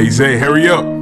Hey Zay, hurry up.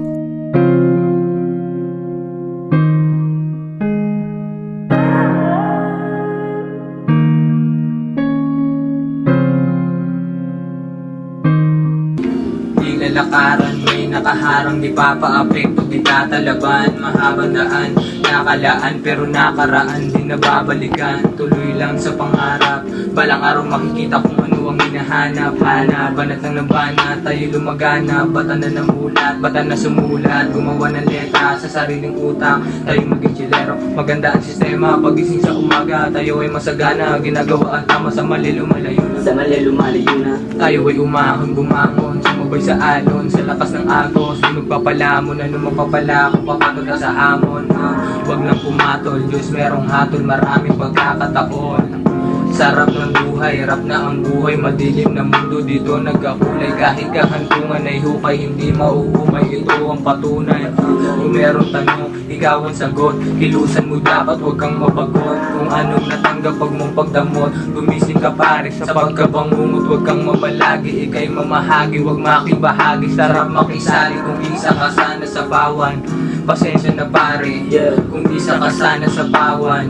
Di lalakaran, may nakaharang Di papaapekto, di tatalaban Mahabang daan, nakalaan Pero nakaraan, di nababalikan Tuloy lang sa pangarap. Balang araw makikita kung ano ang hinahanap Hanap, banat ng labana Tayo lumagana, bata na namulat Bata na sumulat, gumawa ng letra Sa sariling utang, tayo maging chilero Maganda ang sistema, pagising sa umaga Tayo ay masagana, ginagawa ang tama Sa mali lumalayo na. Sa mali lumalayo na. Tayo ay umahon, bumangon Sumabay sa alon, sa lakas ng agos Di magpapalamon, ano mapapala Kung papatol ka sa hamon ah, Huwag lang pumatol, Diyos merong hatol Maraming pagkakataon Sarap ng buhay, rap na ang buhay Madilim na mundo, dito nagkakulay. Kahit kahantungan ay hukay Hindi mauumay, ito ang patunay. Kung meron tanong, ikaw ang sagot. Kilusan mo dapat, huwag kang mabagot. Kung anong natanggap, pag mong pagdamot. Gumising ka pare, sa pagkabangungot. Huwag kang mamalagi, ikay mamahagi. Huwag makibahagi, sarap makisali. Kung isa ka sana sa bawan Pasensya na pare, kung isa ka sana sa bawan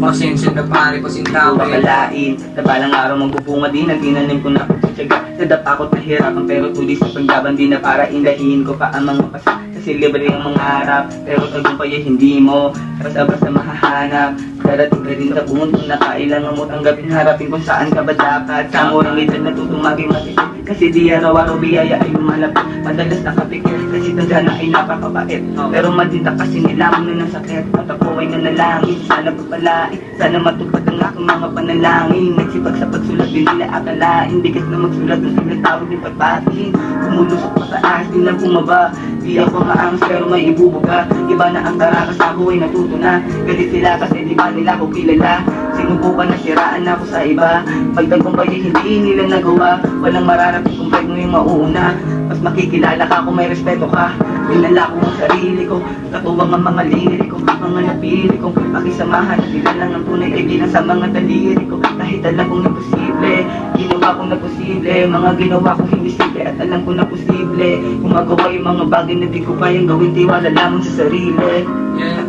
Pasensya na pare, pasintaw eh. Babalain. Sa balang araw magbubunga din Ang ko na pagtsatsaga Sa dapakot na hirapan Pero tuloy sa paglaban Di na para indahin ko pa ang mga pasa Kasi libre ang mga harap. Pero tagumpay ay hindi mo Basta-basta mahahanap Darating ka rin sa punto na kailangan mo tanggapin Harapin kung saan ka ba dapat. Sa murang edad natutumaging matipid Kasi di araw-araw biyaya ay lumalapit. Madalas nakapikir kasi tanda ay napakabait. Pero madita kasi nilamon na ng sakit. At ako ay nanalangin. Sana pagpalain Sana matupad ang aking mga panalangin. Nagsipag sa pagsulat din nila akalain. Bigat na magsulat ng sinatawag din pagbatiin Kumulusok pataas din lang bumaba. Di ako maangas pero may ibubuga. Iba na ang karakas ako ay natuto na. Galit sila kasi di ba nila ako kilala Sinubukan na siraan ako sa iba. Pagtagumpay ay hindi nila nagawa Walang mararating kung pwede mo yung mauuna. Mas makikilala ka kung may respeto ka. Dinala ko ang sarili ko Katuwang ang mga liri ko Mga napili ko. Pakisamahan sila lang ang tunay kaibigan sa mga daliri ko. Kahit alam kong imposible Ginawa kong na posible Mga ginawa kong hindi simple At alam ko na posible Gumagawa yung mga bagay na di ko kayang gawin Tiwala lamang sa sarili. Yeah.